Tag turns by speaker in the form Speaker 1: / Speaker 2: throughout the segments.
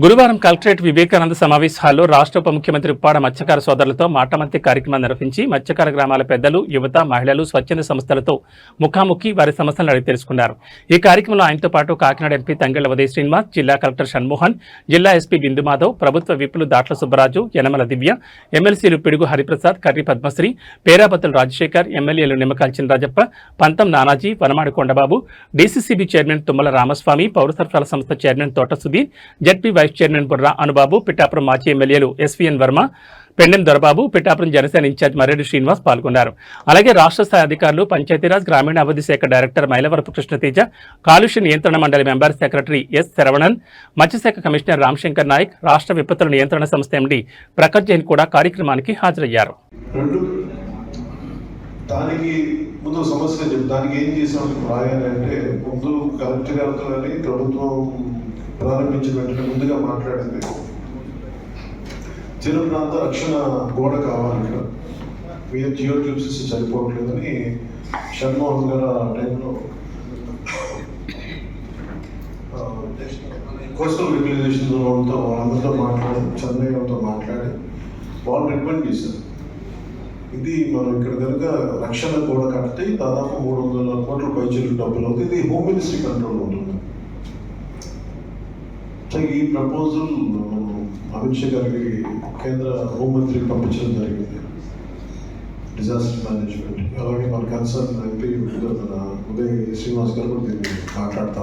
Speaker 1: గురువారం కలెక్టరేట్ వివేకానంద సమావేశ హాల్లో రాష్ట్ర ఉప ముఖ్యమంత్రి ఉప్పాడ మత్స్యకార సోదరులతో మాటమంతి కార్యక్రమం నిర్వహించి మత్స్యకార గ్రామాల పెద్దలు యువత మహిళలు స్వచ్ఛంద సంస్థలతో ముఖాముఖి వారి సమస్యలను అడిగి తెలుసుకున్నారు. ఈ కార్యక్రమంలో ఆయనతో పాటు కాకినాడ ఎంపీ తంగెళ్ళ ఉదయ శ్రీనివాస్ జిల్లా కలెక్టర్ షణ్మోహన్ జిల్లా ఎస్పీ బిందు మాధవ్ ప్రభుత్వ విప్పులు దాట్ల సుబ్బరాజు యనమల దివ్య ఎమ్మెల్సీలు పిడుగు హరిప్రసాద్ కర్రి పద్మశ్రీ పేరాపతులు రాజశేఖర్ ఎమ్మెల్యేలు నిమ్మకాల చినరాజప్ప పంతం నానాజీ వనమాడి కొండబాబు డీసీసీబీ చైర్మన్ తుమ్మల రామస్వామి పౌర సరఫరాల సంస్థ chairman Thota Sudheer ZP vice chairman Burra Anubabu Pithapuram మాజీ ఎమ్మెల్యేలు ఎస్వీఎన్ వర్మ పెండెం దొరబాబు పిఠాపురం జనసేన ఇన్ఛార్జ్ మర్రెడ్డి శ్రీనివాస్ పాల్గొన్నారు. అలాగే రాష్ట్ర స్థాయి అధికారులు పంచాయతీరాజ్ గ్రామీణాభివృద్ధి శాఖ డైరెక్టర్ మైలవరపు కృష్ణతేజ కాలుష్య నియంత్రణ మండలి మెంబర్ సెక్రటరీ ఎస్ శరవణన్ మత్స్యశాఖ కమిషనర్ రామశంకర్ నాయక్ రాష్ట్ర విపత్తుల నియంత్రణ సంస్థ ఎండి ప్రకాష్ జైన్ కూడా కార్యక్రమానికి హాజరయ్యారు.
Speaker 2: దానికి ముందు సమస్య చెప్పి దానికి ఏం చేసాం రాయాలంటే ముందు కలెక్టర్ గారితో కానీ ప్రభుత్వం ప్రారంభించిన వెంటనే ముందుగా మాట్లాడింది తీర ప్రాంత రక్షణ గోడ కావాలి ఇక్కడ మీరు జియో ట్యూబ్స్ సరిపోవట్లేదని షర్మోహన్ గారు ఆ టైంలో కోస్టల్ రికలైజేషన్ వాళ్ళతో వాళ్ళందరితో మాట్లాడి చెన్నై వాళ్ళతో మాట్లాడి వాళ్ళు రికమెండ్ చేశారు. ఇది మనం ఇక్కడ కనుక రక్షణ కూడా కడితే దాదాపు మూడు వందల కోట్ల పైచీలకు డబ్బులు అవుతుంది. ఇది హోమ్ మినిస్ట్రీ కంట్రోల్ ఉంటుంది. ఈ ప్రపోజల్ అమిత్ షా గారికి కేంద్ర హోంమంత్రికి పంపించడం జరిగింది. డిజాస్టర్ మేనేజ్మెంట్ అలాగే మన కన్సర్న్ ఎంపీ మన ఉదయ్ శ్రీనివాస్ గారు కూడా దీన్ని మాట్లాడుతూ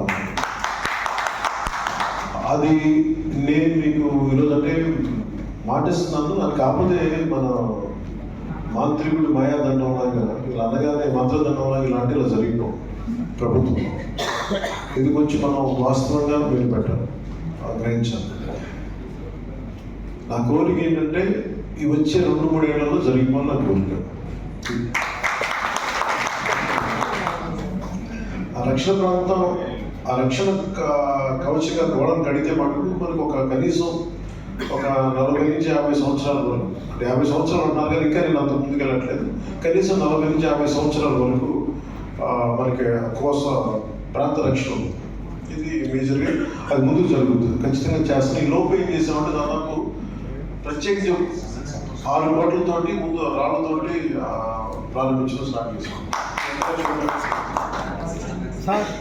Speaker 2: అది నేను మీకు ఈరోజు అంటే మాటిస్తున్నాను. నాకు కాకపోతే మన మాంత్రికుడు మాయాదండం లాగా ఇలా అనగానే మంత్రదండంలాగా ఇలాంటి ఇలా జరిగిపోవు. ప్రభుత్వం. ఇది కొంచెం మనం వాస్తవంగా వెళ్ళిపెట్టాలి పెట్టాలి నా కోరిక ఏంటంటే ఈ వచ్చే రెండు మూడు ఏళ్ళలో జరిగిపోవాలి నా కోరిక. ఆ రక్షణ ప్రాంతం ఆ రక్షణ కవచగా గోడను కడితే మటుకు మనకు ఒక కనీసం ఒక నలభై నుంచి యాభై సంవత్సరాల వరకు అంటే యాభై సంవత్సరాలు ఉన్నారు కానీ ఇంకా నేను అంత ముందుకు వెళ్ళట్లేదు. కనీసం నలభై నుంచి యాభై సంవత్సరాల వరకు మనకి కోస ప్రాంత రక్షణ ఉంది. ఇది మేజర్గా అది ముందు జరుగుతుంది. ఖచ్చితంగా చేస్తాను ఈ లోపు ఏం చేసామంటే దాదాపు ప్రత్యేకించి ఆరు కోట్లతోటి ముందు రాళ్ళతోటి ప్రారంభించడం స్టార్ట్ చేసాం.